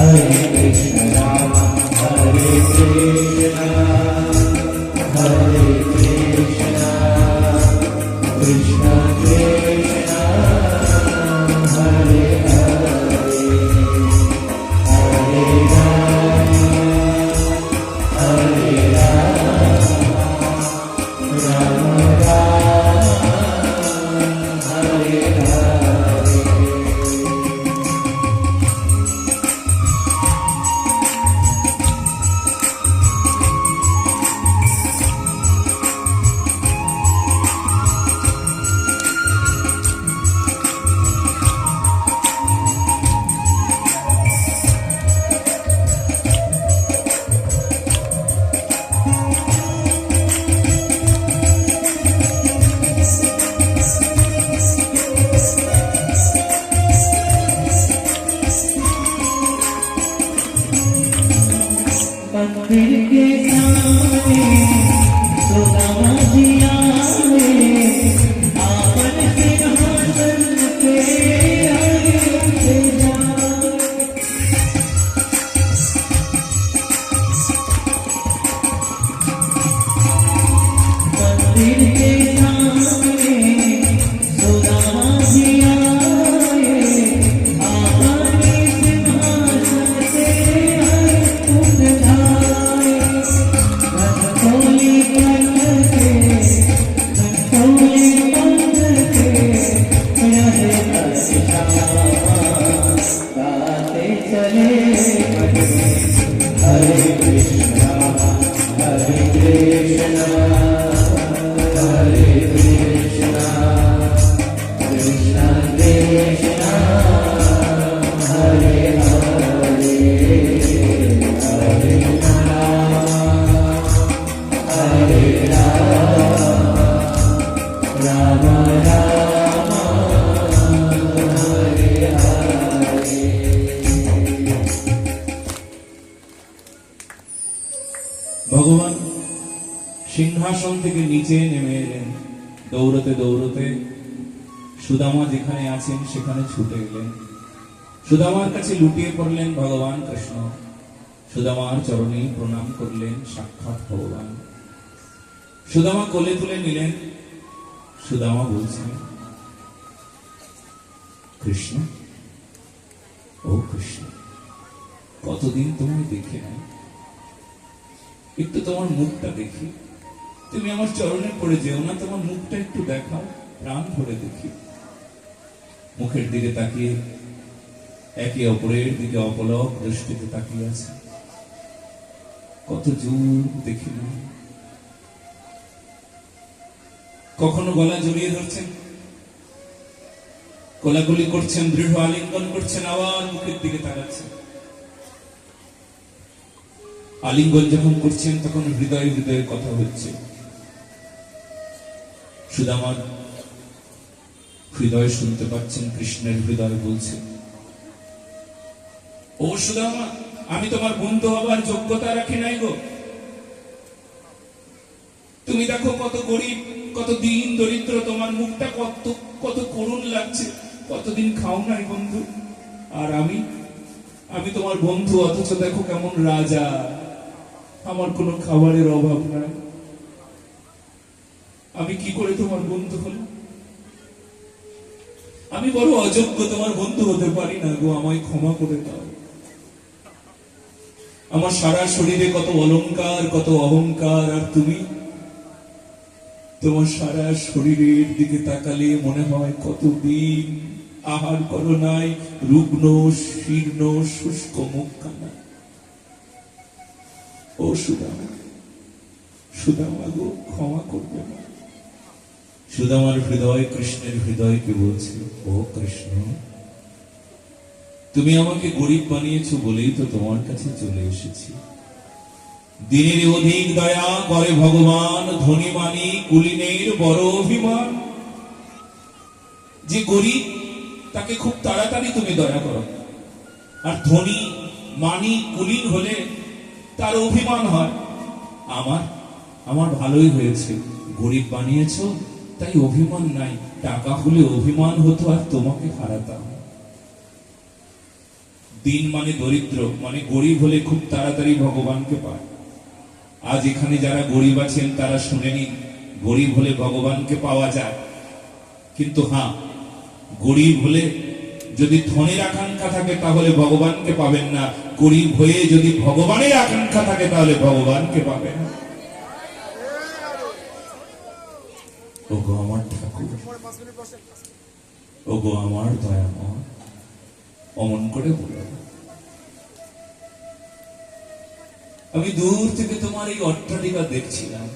Amen. Thank. ভগবান সিংহাসন থেকে নিচে নেমে এলেন। দৌড়তে দৌড়তে সুদামা যেখানে আছেন সেখানে ছুটে এলেন। সুদামার কাছে লুটিয়ে পড়লেন ভগবান কৃষ্ণ। সুদামার চরণে প্রণাম করলেন সাক্ষাৎ ভগবান। সুদামা কোলে তুলে নিলেন। সুদামা বলছেন, কৃষ্ণ, ও কৃষ্ণ, কতদিন তোমায় দেখে নাই? একটু তোমার মুখটা দেখি। তুমি আমার চরণে পড়ে যেও না, তোমার মুখটা একটু দেখাও, প্রাণ ভরে দেখি। মুখের দিকে তাকিয়ে একে অপরের দিকে অপলক দৃষ্টিতে তাকিয়ে আছে। কত জোর দেখি না কখনো গলা জড়িয়ে ধরছেন? কোলাগুলি করছেন, দৃঢ় আলিঙ্গন করছেন, আবার মুখের দিকে তাকাচ্ছেন। আলিঙ্গন যখন করছেন, তখন হৃদয় হৃদয়ের কথা হচ্ছে। সুদামার হৃদয় শুনতে পাচ্ছেন, কৃষ্ণের হৃদয় বলছে, ও সুদামা, আমি তোমার বন্ধু হবার যোগ্যতা রাখি নাই গো। তুমি দেখো কত গরিব, কত দিন দরিদ্র, তোমার মুখটা কত কত করুণ লাগছে। কতদিন খাও নাই বন্ধু? আর আমি? আমি তোমার বন্ধু, অথচ দেখো কেমন রাজা। আমার কোনো খাবারের অভাব নাই। আমি কি করে তোমার বন্ধু হলাম? আমি বড় অযোগ্য, তোমার বন্ধু হতে পারি না গো, আমায় ক্ষমা করে দাও। আমার সারা শরীরে কত অলংকার কত অহংকার, আর তুমি? তোমার সারা শরীরের দিকে তাকালে মনে হয় কতদিন আহার করো নাই, রুগ্ন, শীর্ণ, শুষ্ক মুখখানা। ও সুদামা সুদামা গো, ক্ষমা করবে না। সুদামার হৃদয় কৃষ্ণের হৃদয়কে বলছে, ও কৃষ্ণ, তুমি আমাকে গরিব বানিয়েছো বলেই তো তোমার কাছে চলে এসেছি। দিনের অধিক দয়া করে ভগবান ধনী মানি কুলিনের বড় অভিমান। যে গরিব, তাকে খুব তাড়াতাড়ি তুমি দয়া করো। আর ধনী, মানি, কুলীন হলে তার অভিমান হয়। আমার আমার ভালোই হয়েছে। গরিব বানিয়েছো, তাই অভিমান নাই। টাকা হলে অভিমান হতো আর তোমাকে হারাতাম। দিন মানে দরিদ্র মানে গরিব হলে খুব তাড়াতাড়ি ভগবানকে পায়। আজ এখানে যারা গরিব আছেন, তারা শুনে নিন, গরিব হলে ভগবানকে পাওয়া যায়। কিন্তু হ্যাঁ গরিব হলে যদি ধনের আকাঙ্ক্ষা থাকে, তাহলে ভগবানকে পাবেন না। গরিব হয়ে যদি ভগবানের আকাঙ্ক্ষা থাকে, তাহলে ভগবানকে পাবেন ওগো আমার ঠাকুর, ওগো আমার দয়াময়। অমন করে বলো। আমি দূর থেকে তোমার এই অট্টালিকা দেখছিলাম।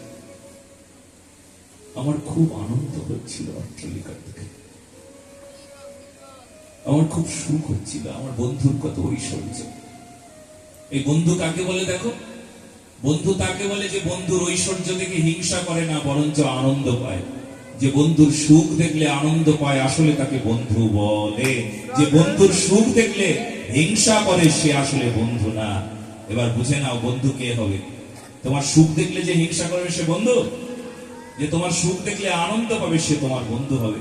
আমার খুব আনন্দ হচ্ছিল অট্টালিকা দেখে আমার খুব সুখ হচ্ছিল, আমার বন্ধুর কত ঐশ্বর্য। এই বন্ধু কাকে বলে দেখো? বন্ধু তাকে বলে যে বন্ধুর ঐশ্বর্য দেখে হিংসা করে না, বরঞ্চ আনন্দ পায়। যে বন্ধুর সুখ দেখলে আনন্দ পায়, আসলে তাকে বন্ধু বলে। যে বন্ধুর সুখ দেখলে হিংসা করে, সে আসলে বন্ধু না। এবার বুঝে নাও বন্ধু কে হবে। তোমার সুখ দেখলে যে হিংসা করবে সে বন্ধু? যে তোমার সুখ দেখলে আনন্দ পাবে সে তোমার বন্ধু হবে।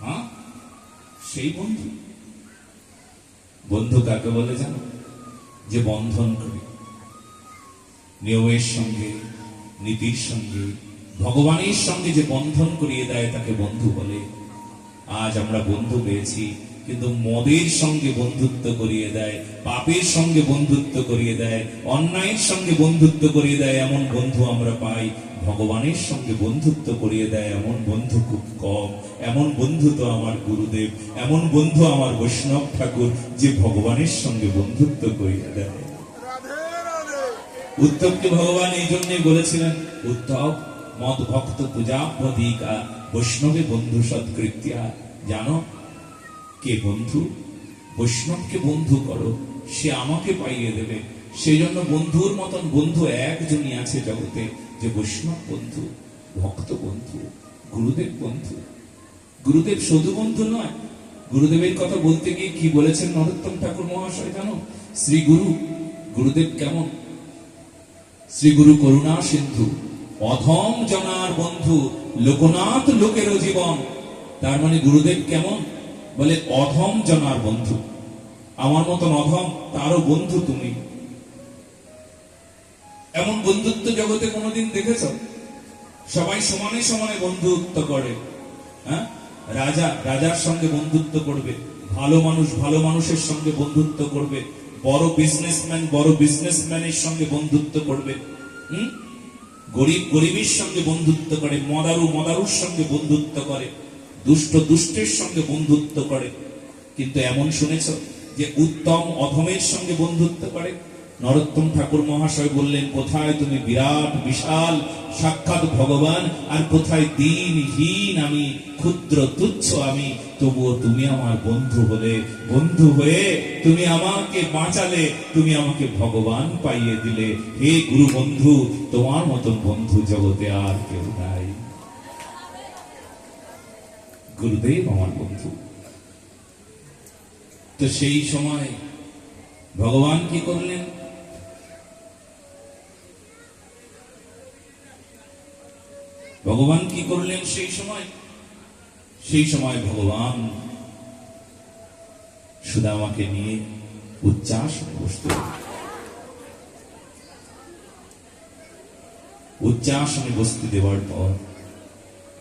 হ্যাঁ সেই বন্ধু। বন্ধু কাকে বলে জানো? যে বন্ধন করে। নিয়মের সঙ্গে, নীতির সঙ্গে, ভগবানের সঙ্গে যে বন্ধন করিয়ে দেয় তাকে বন্ধু বলে। আজ আমরা বন্ধু পেয়েছি। কিন্তু মদের সঙ্গে বন্ধুত্ব করিয়ে দেয়, পাপের সঙ্গে বন্ধুত্ব করিয়ে দেয়, অন্যায়ের সঙ্গে বন্ধুত্ব করিয়ে দেয় এমন বন্ধু আমরা পাই। ভগবানের সঙ্গে বন্ধুত্ব করিয়ে দেয় এমন বন্ধু খুব কম। এমন বন্ধু তো আমার গুরুদেব, এমন বন্ধু আমার বৈষ্ণব ঠাকুর যে ভগবানের সঙ্গে বন্ধুত্ব করিয়ে দেয়। উত্তমকে ভগবান এই জন্যই বলেছিলেন, উত্তম মত ভক্ত পূজা প্রদীকা, বৈষ্ণবে বন্ধু সৎকৃত্যা। জানো কে বন্ধু? বৈষ্ণবকে বন্ধু করো, সে আমাকে পাইয়ে দেবে। সেই জন্য বন্ধুর মতন বন্ধু একজনই আছে জগতে, যে বৈষ্ণব বন্ধু, ভক্ত বন্ধু, গুরুদেব বন্ধু। গুরুদেব শুধু বন্ধু নয়। গুরুদেবের কথা বলতে গিয়ে কি বলেছেন নরোত্তম ঠাকুর মহাশয় জানো? শ্রী গুরু, গুরুদেব কেমন? শ্রী গুরু করুণা সিন্ধু, অধম জনার বন্ধু, লোকনাথ লোকেরও জীবন। তার মানে গুরুদেব কেমন? বলে, অধম জনার বন্ধু। আমার মতন অধম, তারও বন্ধু তুমি। এমন বন্ধুত্ব জগতে কোনোদিন দেখেছ? সবাই সমানে সমানে বন্ধুত্ব করে। হ্যাঁ? রাজা, রাজার সঙ্গে বন্ধুত্ব করবে। ভালো মানুষ, ভালো মানুষের সঙ্গে বন্ধুত্ব করবে। বড় বিজনেসম্যান বড় বিজনেসম্যানের সঙ্গে বন্ধুত্ব করবে। হুম? গরিব, গরিবের সঙ্গে বন্ধুত্ব করে, মদারু, মদারুর সঙ্গে বন্ধুত্ব করে। দুষ্ট দুষ্টের সঙ্গে বন্ধুত্ব করে। কিন্তু এমন শুনেছ যে উত্তম অধমের সঙ্গে বন্ধুত্ব করে? নরোত্তম ঠাকুর মহাশয় বললেন, কোথায় তুমি বিরাট, বিশাল, সাক্ষাৎ ভগবান? আর কোথায় দিনহীন আমি, ক্ষুদ্র তুচ্ছ আমি? তবুও তুমি আমার বন্ধু হলে, বন্ধু হয়ে তুমি আমাকে বাঁচালে, তুমি আমাকে ভগবান পাইয়ে দিলে। হে গুরু বন্ধু তোমার মতন বন্ধু জগতে আর কেউ নাই। গুরুদেব আমার বন্ধু। তো সেই সময় ভগবান কি করলেন? ভগবান কি করলেন সেই সময়? সেই সময় ভগবান সুদামাকে নিয়ে উচ্চাসনে বসতে। উচ্চাসনে বসতে দেওয়ার পর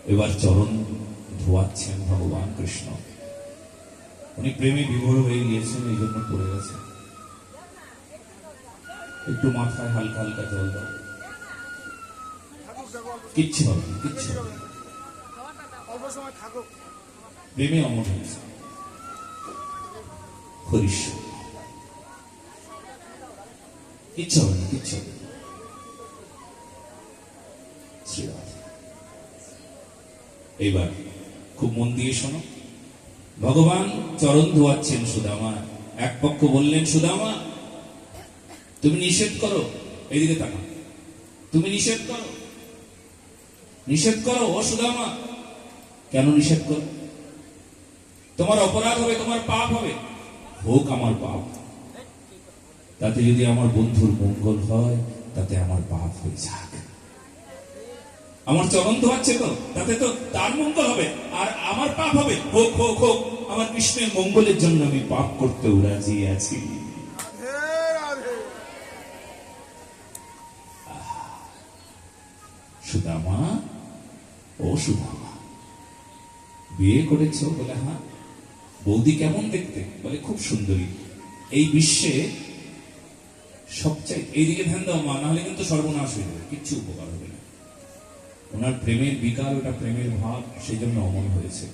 এবার চরণ ধোয়াচ্ছেন ভগবান কৃষ্ণ। উনি প্রেমে বিভোর হয়ে গিয়েছেন এই জন্য পড়ে গেছেন একটু মাথায় হালকা হালকা জল দাও। কিচ্ছু হবে না, কিচ্ছু হবে প্রেমে অমর হয়েছে হরিষ কিচ্ছু হবে না কিচ্ছু হবে। এইবার খুব মন দিয়ে শোনো। ভগবান চরণ ধোয়াচ্ছেন সুদামা। এক পক্ষ বললেন, সুদামা, তুমি নিষেধ করো। এইদিকে তাকা তুমি নিষেধ করো? নিষেধ করো, ও সুদামা। কেন নিষেধ করো? তোমার অপরাধ হবে, তোমার পাপ হবে। হোক আমার পাপ। তাতে যদি আমার বন্ধুর মঙ্গল হয়, তাতে আমার পাপ হয়ে যাক। আমার চরণ ধোয়াচ্ছে তো, তাতে তো তার মঙ্গল হবে, আর আমার পাপ হবে। হোক হোক হোক, আমার কৃষ্ণের মঙ্গলের জন্য আমি পাপ করতেও রাজি আছি। সুদামা, ও সুদামা, বিয়ে করেছ বলে হ্যাঁ? বৌদি কেমন দেখতে? বলে, খুব সুন্দরী। এই বিশ্বে সবচাই এইদিকে ধ্যান দাও মা, নাহলে কিন্তু সর্বনাশ হয়ে যাবে, কিচ্ছু উপকার হবে না। ওনার প্রেমের বিকাল ওটা প্রেমের ভাব সেই জন্য অমন হয়েছে।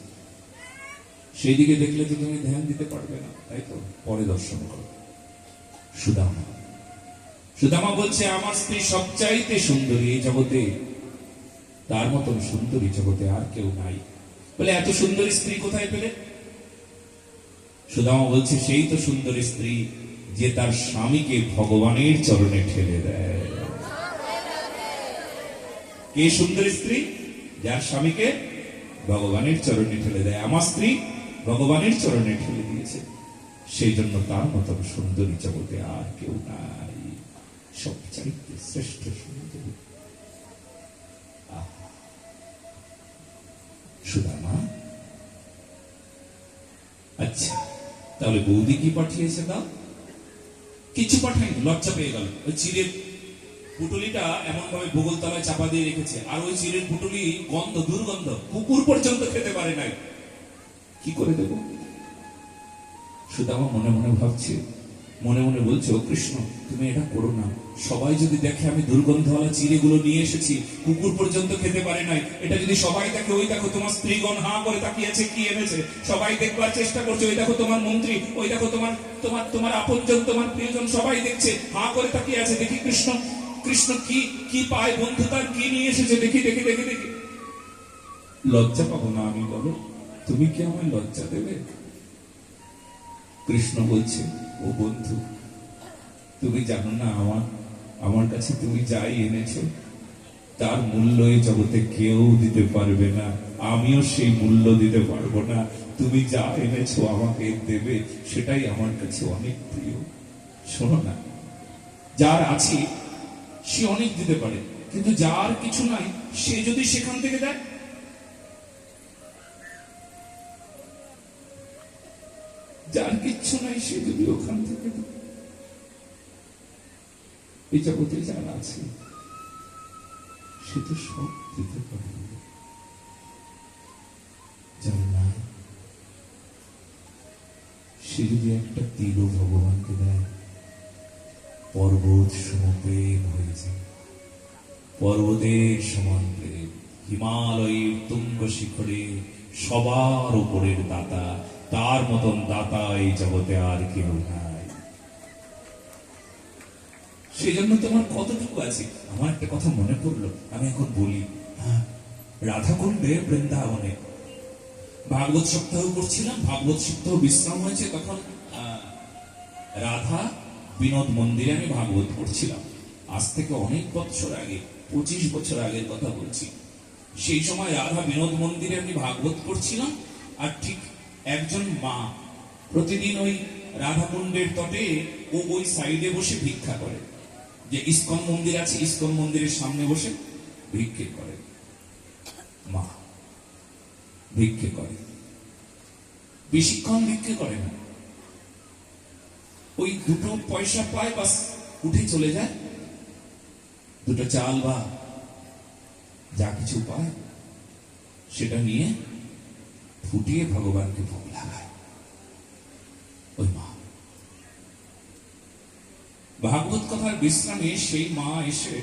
সেই দিকে দেখলে তো তুমি ধ্যান দিতে পারবে না, তাই তো? পরে দর্শন করো। সুদামা। সুদামা বলছে, আমার স্ত্রী সবচাইতে সুন্দরী এই জগতে। তার মতন সুন্দরী জগতে আর কেউ নাই। বলে, এত সুন্দরী স্ত্রী কোথায় পেলে? সুদামা বলছে, সেই তো সুন্দরী স্ত্রী যে তার স্বামীকে ভগবানের চরণে ঠেলে দেয়। কে সুন্দরী স্ত্রী? যার স্বামীকে ভগবানের চরণে ঠেলে দেয়। আমার স্ত্রী ভগবানের চরণে ঠেলে দিয়েছে। সেই জন্য তার মতন সুন্দরী জগতে আর কেউ নাই। সবচাইতে শ্রেষ্ঠ সুন্দরী। সুদামা? আচ্ছা তাহলে বৌদি কি পাঠিয়েছে দাও কিছু পাঠায়নি, লজ্জা পেয়ে গেল। ওই চিরের পুটুলিটা এমন ভাবে ভূগোল তলায় চাপা দিয়ে রেখেছে। আর ওই চিরের পুটুলি গন্ধ, দুর্গন্ধ, কুকুর পর্যন্ত খেতে পারে নাই। কি করে দেব? সুদামা মনে মনে ভাবছে, মনে মনে বলছে, ও কৃষ্ণ, তুমি এটা করো না। সবাই যদি দেখে আমি দুর্গন্ধওয়ালা চিড়েগুলো নিয়ে এসেছি, কুকুর পর্যন্ত খেতে পারে নাই। এটা যদি সবাই দেখে, ওই দেখো তোমার স্ত্রীগণ হা করে তাকিয়েছে, কি এনেছে। সবাই দেখবার চেষ্টা করছে, ওই দেখো তোমার মন্ত্রী, ওই দেখো তোমার তোমার তোমার আপনজন, তোমার প্রিয়জন সবাই দেখছে, হা করে তাকিয়ে আছে। দেখি কৃষ্ণ কৃষ্ণ কি কি পায় বন্ধু তার? কি নিয়ে এসেছে? দেখি দেখি দেখি দেখি। লজ্জা পাবো না আমি, বলো। তুমি কি আমায় লজ্জা দেবে? কৃষ্ণ বলছে, ও বন্ধু, তুমি জানো না আমার আমার কাছে তুমি যাই এনেছো, তার মূল্য এই জগতে কেউ দিতে পারবে না। আমিও সেই মূল্য দিতে পারব না। তুমি যা এনেছো আমাকে দেবে, সেটাই আমার কাছে অনেক প্রিয়। শোনো না, যার আছে সে অনেক দিতে পারে। কিন্তু যার কিছু নাই, সে যদি সেখান থেকে দেয়? যার কিচ্ছু নাই, সে যদি ওখান থেকে জগতে যারা আছে, সে তো সব দিতে পারে। সে যদি একটা তীরও ভগবানকে দেয়? পর্বত সমপ্রেম হয়ে যায় পর্বতের সমান প্রেম হিমালয়ের তুঙ্গ শিখরে সবার উপরের দাতা, তার মতন দাতা এই জগতে আর কেউ নাই। সেই জন্য তোমার কতটুকু আছে? আমার একটা কথা মনে পড়ল, আমি এখন বলি হ্যাঁ রাধা কুণ্ডে বৃন্দাবনে। ভাগবত সপ্তাহ করছিলাম, ভাগবত সপ্তাহ বিশ্রাম হয়েছে, তখন রাধা বিনোদ মন্দিরে আমি ভাগবত করছিলাম আজ থেকে অনেক বছর আগে, পঁচিশ বছর আগের কথা বলছি। সেই সময় রাধা বিনোদ মন্দিরে আমি ভাগবত করছিলাম আর ঠিক একজন মা প্রতিদিন ওই রাধাকুণ্ডের তটে ও ওই সাইডে বসে ভিক্ষা করে। যে ইস্কন মন্দির আছে, ইস্কন মন্দিরের সামনে বসে ভিক্ষে করে। মা, ভিক্ষে করে। বেশিক্ষণ ভিক্ষে করে না। ওই দুটো পয়সা পায়, বাস উঠে চলে যায়। দুটো চাল বা যা কিছু পায়, সেটা নিয়ে ফুটিয়ে ভগবানকে ভোগ লাগায়। ওই মা। ভাগবত কথার বিশ্রামে সেই মা এসে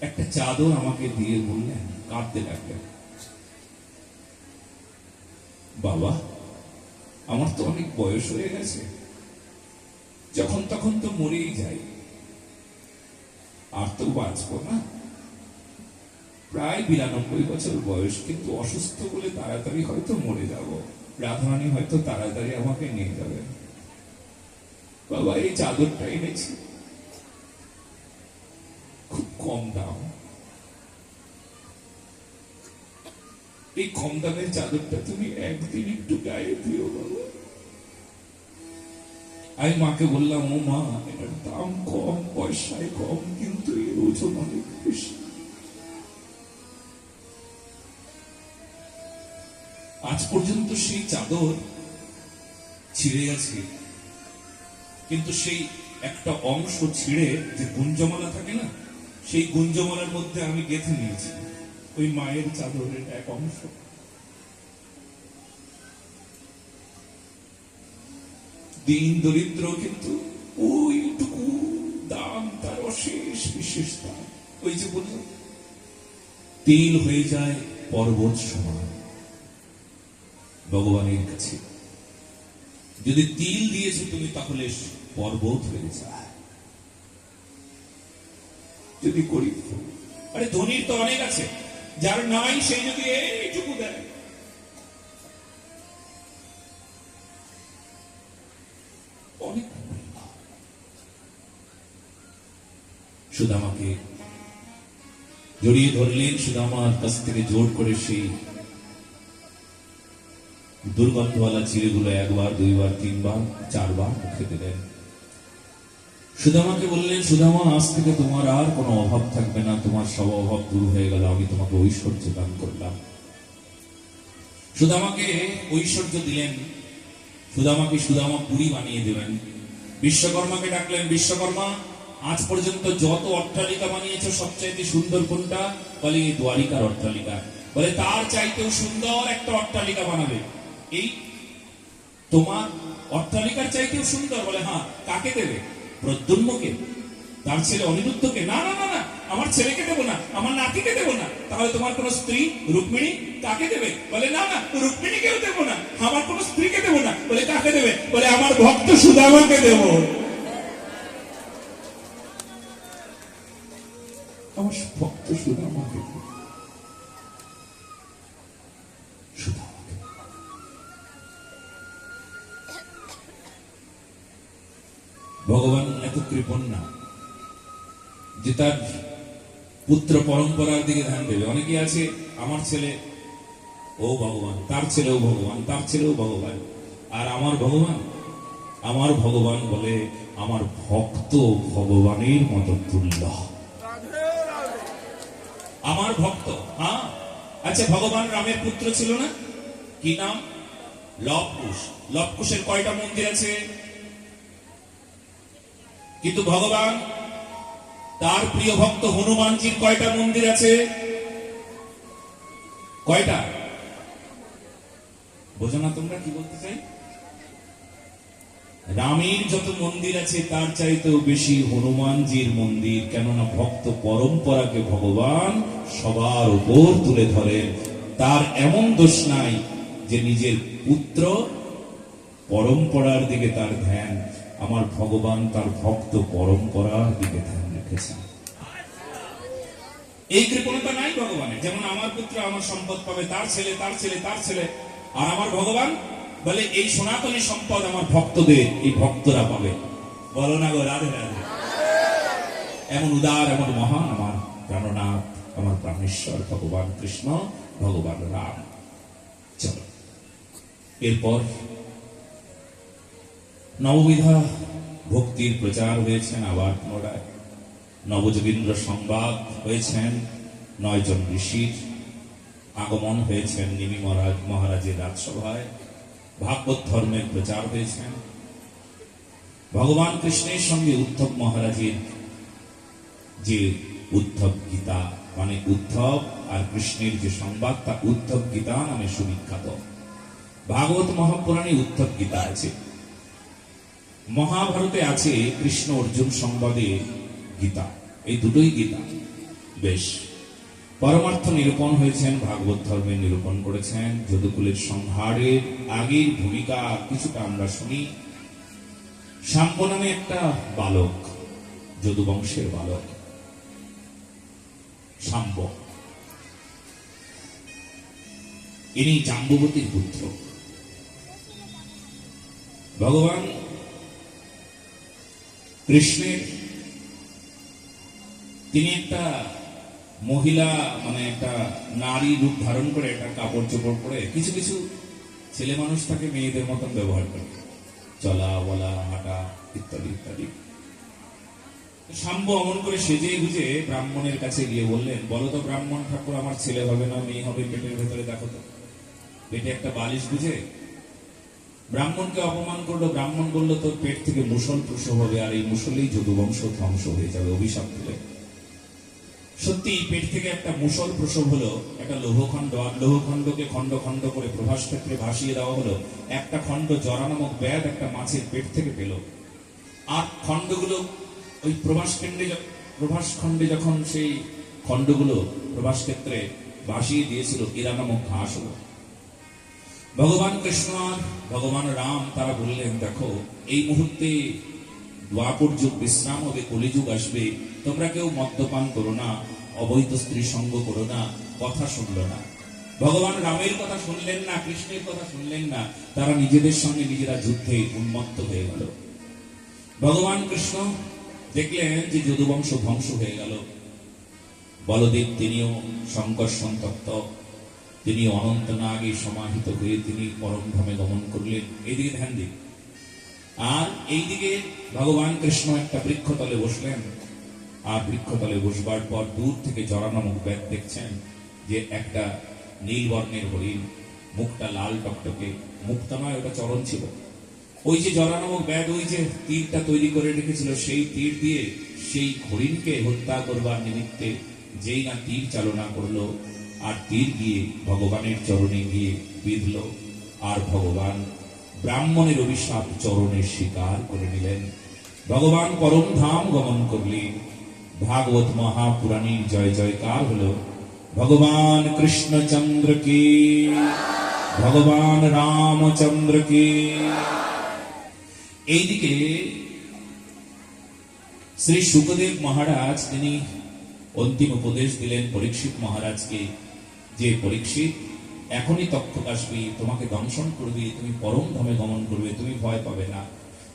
একটা চাদর আমাকে দিয়ে বললেন, কাঁদতে লাগলেন। বাবা, আমার তো অনেক বয়স হয়ে গেছে। যখন তখন তো মরেই যাই। আর তো বাঁচবো না। প্রায় বিরানব্বই বছর বয়স, কিন্তু অসুস্থ বলে তাড়াতাড়ি হয়তো মরে যাব। রাধারানী হয়তো তাড়াতাড়ি আমাকে নিয়ে যাবে বাবা, এই চাদরটা এনেছি। খুব কম দাম। এই কম দামের চাদরটা তুমি একদিন একটু গায়ে দিও বাবা। আমি মাকে বললাম, ও মা, এটার দাম কম, পয়সায় কম, কিন্তু এর ওজন অনেক বেশি। আজ পর্যন্ত সেই চাদর ছিঁড়ে গেছে কিন্তু সেই একটা অংশ ছিঁড়ে যে গুঞ্জমালা থাকে না, সেই গুঞ্জমালার মধ্যে আমি গেঁথে নিয়েছি। ওই মায়ের চাদরের এক অংশ। দিন দরিদ্র কিন্তু ওইটুকু দাম, তার অশেষ বিশেষ দাম। ওই যে বলল তিল হয়ে যায় পর্বত সমান। ভগবানের কাছে। যদি তিল দিয়েছ তুমি, তাহলে পর্বত হয়ে যায়। যদি হও। আরে ধনীর তো অনেক আছে, যার নাই সেই যদি এইটুকু দেয় সুদামাকে জড়িয়ে ধরলেন সুদামার কাছ থেকে জোর করে সেই দুর্গন্ধওয়ালা চিড়েগুলো একবার, দুইবার, তিনবার, চারবার মুখে দিলেন। সুদামাকে বললেন সুদামা আজ থেকে তোমার আর কোনো অভাব থাকবে না, তোমার সব অভাব দূর হয়ে গেল, আমি তোমাকে ঐশ্বর্য দান করলাম। সুদামাকে ঐশ্বর্য দিলেন সুদামাকে সুদামা পুরী বানিয়ে দেবেন। বিশ্বকর্মাকে ডাকলেন, বিশ্বকর্মা আজ পর্যন্ত যত অট্টালিকা বানিয়েছে, সবচাইতে সুন্দর কোনটা? বলে দ্বারিকার অট্টালিকা। বলে তার চাইতেও সুন্দর একটা অট্টালিকা বানাবে। এই তোমার অট্টালিকার চাইতেও সুন্দর? বলে হ্যাঁ কাকে দেবে? প্রদ্যুম্নকে? তার ছেলে অনিরুদ্ধকে? না না না না, আমার ছেলেকে দেবো না, আমার নাতিকে দেবো না। তাহলে তোমার কোন স্ত্রী রুক্মিণী কাকে দেবে? বলে, না না, রুক্মিণীকেও দেবো না, আমার কোন স্ত্রীকে দেবো না। বলে, কাকে দেবে? বলে, আমার ভক্ত সুদামাকে দেবো। আমার ভক্ত সুদামাকে ভগবান এত কৃপণ না যে তার পুত্র পরম্পরার দিকে ধ্যান দেবে। অনেকে আছে, আমার ছেলে, ও ভগবান, তার ছেলেও ভগবান, তার ছেলেও ভগবান। আর আমার ভগবান? আমার ভগবান বলে আমার ভক্ত ভগবানের মতো তুল্য। আমার ভক্ত হ্যাঁ? আচ্ছা ভগবান রামের পুত্র ছিল না? কি নাম? লবকুশ। লবকুশের কয়টা মন্দির আছে? কিন্তু ভগবান, তার প্রিয় ভক্ত হনুমানজির কয়টা মন্দির আছে? কয়টা? বোঝো না তোমরা কি বলতে চাই? রামের যত মন্দির আছে, তার চাইতেও বেশি হনুমানজির মন্দির। কেননা ভক্ত পরম্পরাকে ভগবান সবার উপর তুলে ধরেন। তার এমন দোষ নাই যে নিজের পুত্র পরম্পরার দিকে তার ধ্যান, আমার ভগবান তার ভক্ত পরম্পরার দিকে ধ্যান রেখেছেন। এই কৃপণতা নাই ভগবানের। যেমন আমার পুত্র আমার সম্পদ পাবে, তার ছেলে তার ছেলে তার ছেলে। আর আমার ভগবান বলে, এই সনাতনী সম্পদ আমার ভক্তদের, এই ভক্তরা পাবে। বলো না গো, রাধে রাধে। এমন উদার, এমন মহান আমার প্রাণনাথ, আমার প্রাণেশ্বর ভগবান কৃষ্ণ, ভগবান রাম। চলো। এরপর নববিধা ভক্তির প্রচার হয়েছেন আবার পুনরায়। নবযোগীন্দ্র সংবাদ হয়েছেন নয়জন ঋষির আগমন হয়েছেন নিমি মহারাজ, মহারাজের রাজসভায়। ভাগবত ধর্মের প্রচার হয়েছেন ভগবান কৃষ্ণের সঙ্গে উদ্ধব মহারাজের যে উদ্ধব গীতা মানে উদ্ধব আর কৃষ্ণের যে সংবাদ, তা উদ্ধব গীতা নামে সুবিখ্যাত। ভাগবত মহাপুরাণে উদ্ধব গীতা আছে। মহাভারতে আছে কৃষ্ণ অর্জুন সংবাদে গীতা। এই দুটোই গীতা। বেশ। পরমার্থ নিরূপণ হয়েছেন, ভাগবত ধর্মে নিরূপণ করেছেন। যদুকুলের সংহারের আগের ভূমিকা কিছুটা আমরা শুনি। শাম্ব নামে একটা বালক, যদুবংশের বালক। শাম্ব ইনি জাম্বুবতীর পুত্র। ভগবান কৃষ্ণের তিনি একটা মহিলা মানে একটা নারী রূপ ধারণ করে, একটা কাপড় চোপড় পরে কিছু কিছু ছেলে মানুষ তাকে মেয়েদের মতন ব্যবহার করে। চলা, বলা, হাঁটা ইত্যাদি ইত্যাদি। শাম্ব অমন করে সেজে গুজে ব্রাহ্মণের কাছে গিয়ে বললেন, বলো তো ব্রাহ্মণ ঠাকুর, আমার ছেলে হবে না, মেয়ে হবে, পেটের ভেতরে দেখো তো। পেটে একটা বালিশ বুঝে ব্রাহ্মণকে অপমান করল। ব্রাহ্মণ বলল, তোর পেট থেকে মুসল প্রসব হবে, আর এই মুসলেই যদুবংশ ধ্বংস হয়ে যাবে, অভিশাপ দিলে সত্যি পেট থেকে একটা মুসল প্রসব হলো, একটা লৌহখণ্ড, আর লৌহখণ্ডকে খণ্ড খণ্ড করে প্রভাস ক্ষেত্রে ভাসিয়ে দেওয়া হলো। একটা খণ্ড জরা নামক ব্যাধ একটা মাছের পেট থেকে পেল। আর খণ্ডগুলো ওই প্রভাস কেন্দ্রে প্রভাস খণ্ডে যখন সেই খণ্ডগুলো প্রভাস ক্ষেত্রে ভাসিয়ে দিয়েছিল, ইরা নামক ঘাস হলো। ভগবান কৃষ্ণ আর ভগবান রাম, তারা বললেন, দেখো, এই মুহূর্তে দ্বাপর যুগ, বিশ্রাম হবে, কলিযুগ আসবে। তোমরা কেউ মদ্যপান করো না, অবৈধ স্ত্রী সঙ্গ করো না, কথা শুনলো না। ভগবান রামের কথা শুনলেন না, কৃষ্ণের কথা শুনলেন না, তারা নিজেদের সঙ্গে নিজেরা যুদ্ধে উন্মত্ত হয়ে গেল। ভগবান কৃষ্ণ দেখলেন যে যদুবংশ ধ্বংস হয়ে গেল। বলদেব তিনিও শঙ্কর সন্তপ্ত। তিনি অনন্ত নাগে সমাহিত হয়ে তিনি পরমধামে গমন করলেন। এইদিকে ধ্যান দিন। আর এইদিকে ভগবান কৃষ্ণ একটা বৃক্ষতলে বসলেন। আর বৃক্ষতলে বসবার পর দূর থেকে জরা নামক ব্যাগ দেখছেন যে একটা নীল বর্ণের হরিণ, মুখটা লাল টকটকে, মুখটা নয়, ওটা চরণ ছিল। ওই যে জরা নামক ব্যাগ ওই যে তীরটা তৈরি করে রেখেছিল, সেই তীর দিয়ে সেই হরিণকে হত্যা করবার নিমিত্তে যেই না তীর চালনা করল, আর তীর গিয়ে ভগবানের চরণে গিয়ে বিঁধল, আর ভগবান ব্রাহ্মণের অভিশাপ চরণের স্বীকার করে নিলেন। ভগবান পরম ধাম গমন করলেন। ভাগবত মহাপুরাণীর জয় জয়কার হলো, ভগবান কৃষ্ণচন্দ্র কে? ভগবান রামচন্দ্র কে? এইদিকে শ্রী সুখদেব মহারাজ, তিনি অন্তিম উপদেশ দিলেন পরীক্ষিত মহারাজকে যে, পরীক্ষিত, এখনই তক্ষক আসবে, তোমাকে দংশন করবে, তুমি পরম ধামে গমন করবে, তুমি ভয় পাবে না।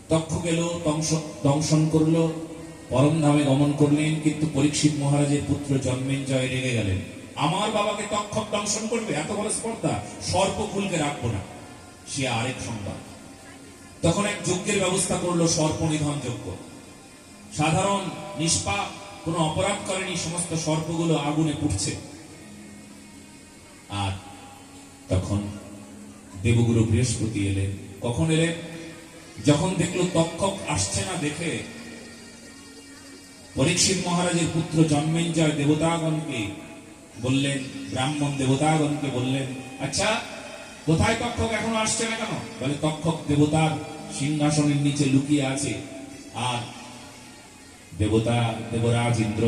তক্ষক এলো, দংশ- দংশন করল পরম ধামে গমন করলেন, কিন্তু পরীক্ষিত মহারাজের পুত্র জন্মেঞ্জয় রেগে গেলেন। আমার বাবাকে তক্ষক দংশন করবে, এত বড় স্পর্ধা? সর্পকুলকে রাখব না। সে আরেক সংবাদ। তখন এক যজ্ঞের ব্যবস্থা করল সর্প নিধন যজ্ঞ। সাধারণ, নিষ্পাপ, কোনো অপরাধ করেনি, সমস্ত সর্পগুলো আগুনে পুড়ছে। আর তখন দেবগুরু বৃহস্পতি এলেন। কখন এলেন? যখন দেখল তক্ষক আসছে না দেখে পরীক্ষিত মহারাজের পুত্র জন্মেঞ্জয় দেবতাগণকে, বললেন, ব্রাহ্মণ দেবতাগণকে বললেন আচ্ছা কোথায় তক্ষক এখন আসছে না কেন? বলে তক্ষক দেবতার সিংহাসনের নিচে লুকিয়ে আছে। আর দেবতা, দেবরাজ ইন্দ্র,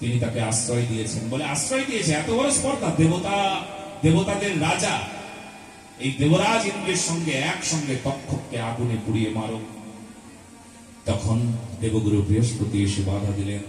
তিনি তাকে আশ্রয় দিয়েছেন। বলে, আশ্রয় দিয়েছে? এত বড় স্পর্ধা? দেবতা, দেবতাদের রাজা। এই দেবরাজ ইন্দ্রের সঙ্গে একসঙ্গে তক্ষককে আগুনে পুড়িয়ে মারো। তখন দেবগুরু বৃহস্পতি এসে বাধা দিলেন